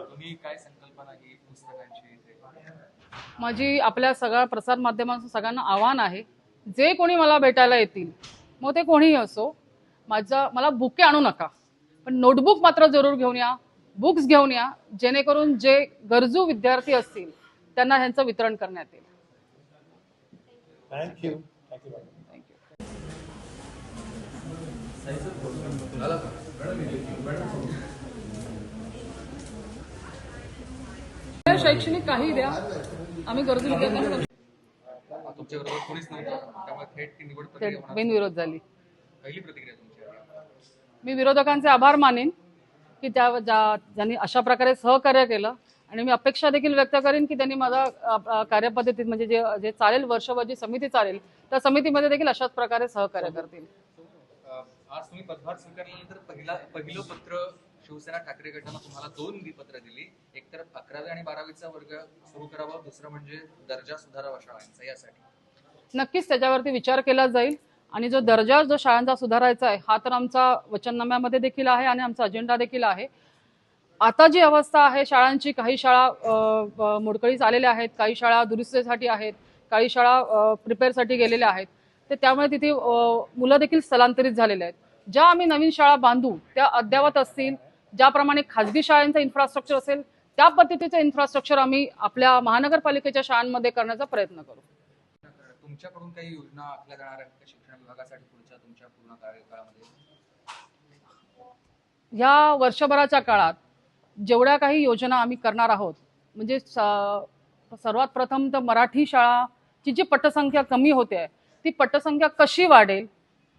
तुम्ही काय संकल्पना ही पुस्तकांची? माझी आपल्या सगळ्या प्रसार माध्यमांचं सगळ्यांना आव्हान आहे जे कोणी मला भेटायला येतील मग ते कोणीही असो माझा मला बुके आणू नका. पण नोटबुक मात्र जरूर घेऊन या बुक्स घेऊन या जेणेकरून जे गरजू विद्यार्थी असतील त्यांना ह्यांचं वितरण करण्यात येईल. थँक्यू थँक्यू शैक्षणिक काही द्या. आम्ही गरजू विद्यार्थ्यांना तुमच्या बरोबर कोणीच नव्हतं त्यामुळे थेट ती निवड थेट प्रक्रिया होणार. बिनविरोध झाली. पहिली प्रतिक्रिया तुमची मी विरोधकांचे आभार मानेन की त्या ज्या ज्यांनी अशा प्रकारे सहकार्य केलं आणि मी अपेक्षा देखील व्यक्त करेन की त्यांनी माझा अ, अ, कार्यपद्धतीत म्हणजे जे जे चालेल वर्षभर जी समिती चालेल त्या समितीमध्ये देखील अशाच प्रकारे सहकार्य करतील. अं, आज तुम्ही पदभार स्वीकारल्यानंतर पहिला पहिलं पत्र शिवसेना ठाकरे गटानं तुम्हाला दोन पत्र दिली. एक तर अकरावी आणि बारावीचा वर्ग सुरू करावा दुसरं म्हणजे दर्जा सुधारावा शाळांचा यासाठी. नक्कीच त्याच्यावरती विचार केला जाईल. आणि जो दर्जा जो शाळांचा सुधारायचा आहे हा तर आमचा वचननाम्यामध्ये देखील आहे आणि आमचा अजेंडा देखील आहे. आता जी अवस्था आहे शाळांची काही शाळा मोडकळीस आलेल्या आहेत काही शाळा दुरुस्तीसाठी आहेत काही शाळा प्रिपेअरसाठी गेलेल्या आहेत तर त्यामुळे तिथे मुलं देखील स्थलांतरित झालेले आहेत. ज्या आम्ही नवीन शाळा बांधू त्या अद्ययावत असतील ज्याप्रमाणे खाजगी शाळांचं इन्फ्रास्ट्रक्चर असेल त्या पद्धतीचं इन्फ्रास्ट्रक्चर आम्ही आपल्या महानगरपालिकेच्या शाळांमध्ये करण्याचा प्रयत्न करू. तुमच्याकडून काही योजना आखल्या जाणार आहेत शिक्षण विभागासाठी पुढच्या तुमच्या पूर्ण कार्यकाळामध्ये? या वर्षभराच्या काळात जेवढ्या काही योजना आम्ही करणार आहोत म्हणजे सर्वात प्रथम तर मराठी शाळाची जी पटसंख्या कमी होते ती पटसंख्या कशी वाढेल?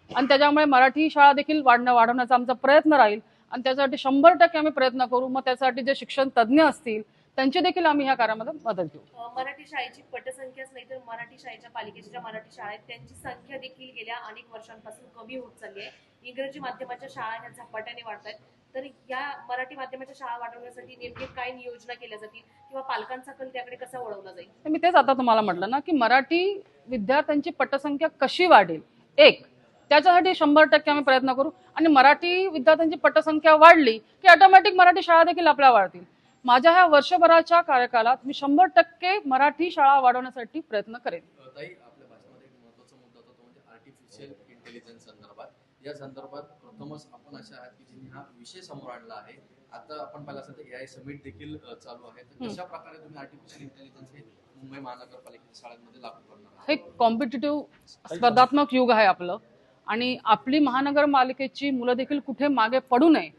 आणि त्याच्यामुळे मराठी शाळा देखील वाढणं वाढवण्याचा आमचा प्रयत्न राहील. आणि त्यासाठी शंभर टक्के आम्ही प्रयत्न करू. मग त्यासाठी जे शिक्षण तज्ज्ञ असतील त्यांची देखील आम्ही ह्या कार्यामध्ये मदत घेऊ. मराठी शाळेची पटसंख्याच नाही तर मराठी शाळेच्या पालिकेच्या ज्या मराठी शाळा आहेत त्यांची संख्या देखील गेल्या अनेक वर्षांपासून कमी होत चालली आहे. इंग्रजी माध्यमाच्या शाळा ह्या झपाट्याने वाढत आहेत. तर या मराठी माध्यमाच्या शाळा वाढवण्यासाठी नेमके काय योजना केल्या जातील किंवा पालकांचा कल त्याकडे कसा वळवला जाईल? तर मी तेच आता तुम्हाला म्हटलं ना की मराठी विद्यार्थ्यांची पटसंख्या कशी वाढेल? एक त्याच्यासाठी शंभर टक्के आम्ही प्रयत्न करू. आणि मराठी विद्यार्थ्यांची पटसंख्या वाढली की ऑटोमॅटिक मराठी शाळा देखील आपल्या वाढतील. माझ्या ह्या वर्षभराच्या कार्यकालात मी शंभर टक्के मराठी शाळा वाढवण्यासाठी प्रयत्न करेन. ताई आपल्या भाषणामध्ये एक महत्त्वाचा मुद्दा होता तो म्हणजे आर्टिफिशियल इंटेलिजन्स संदर्भात. या संदर्भात प्रथमच आपण अशा आहात की ज्यांनी हा विषय समोर आणला आहे. आता आपण पाहिलं असेल तर एआय समिट देखील चालू आहे. तर. कशा प्रकारे तुम्ही आर्टिफिशियल इंटेलिजन्स हे मुंबई महानगरपालिकेच्या शाळांमध्ये लागू करणार हे कॉम्पिटिटिव्ह स्पर्धात्मक युग आहे आपलं. आणि आपली महानगरपालिकेची मुलं देखील कुठे मागे पडू नये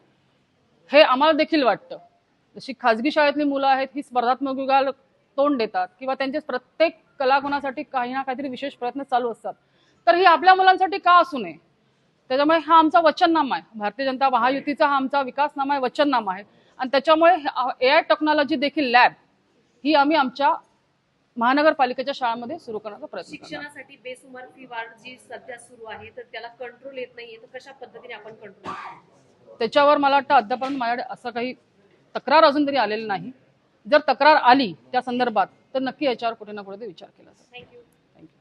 हे आम्हाला देखील वाटतं. जशी खाजगी शाळेतली मुलं आहेत ही स्पर्धात्मक युगाला तोंड देतात किंवा त्यांचे प्रत्येक कलागुणासाठी काही ना काहीतरी विशेष प्रयत्न चालू असतात. तर हे आपल्या मुलांसाठी का असू नये? त्याच्यामुळे हा आमचा वचननामा आहे. भारतीय जनता महायुतीचा हा आमचा विकासनामा आहे वचननामा आहे. आणि त्याच्यामुळे ए आय टेक्नॉलॉजी देखील लॅब ही आम्ही आमच्या महानगरपालिकेच्या शाळांमध्ये सुरू करण्याचा प्रयत्न शिक्षणासाठी बेसुमार फी वाढ जी सध्या सुरू आहे तर त्याला कंट्रोल येत नाहीये तर कशा पद्धतीने आपण कंट्रोल त्याच्यावर मला वाटतं अद्यापर्यंत माझ्याकडे असं काही तक्रार अजून तरी आलेली नाही. जर तक्रार आली त्या संदर्भात तर नक्की याच्यावर कुठे ना कुठे विचार केला थँक्यू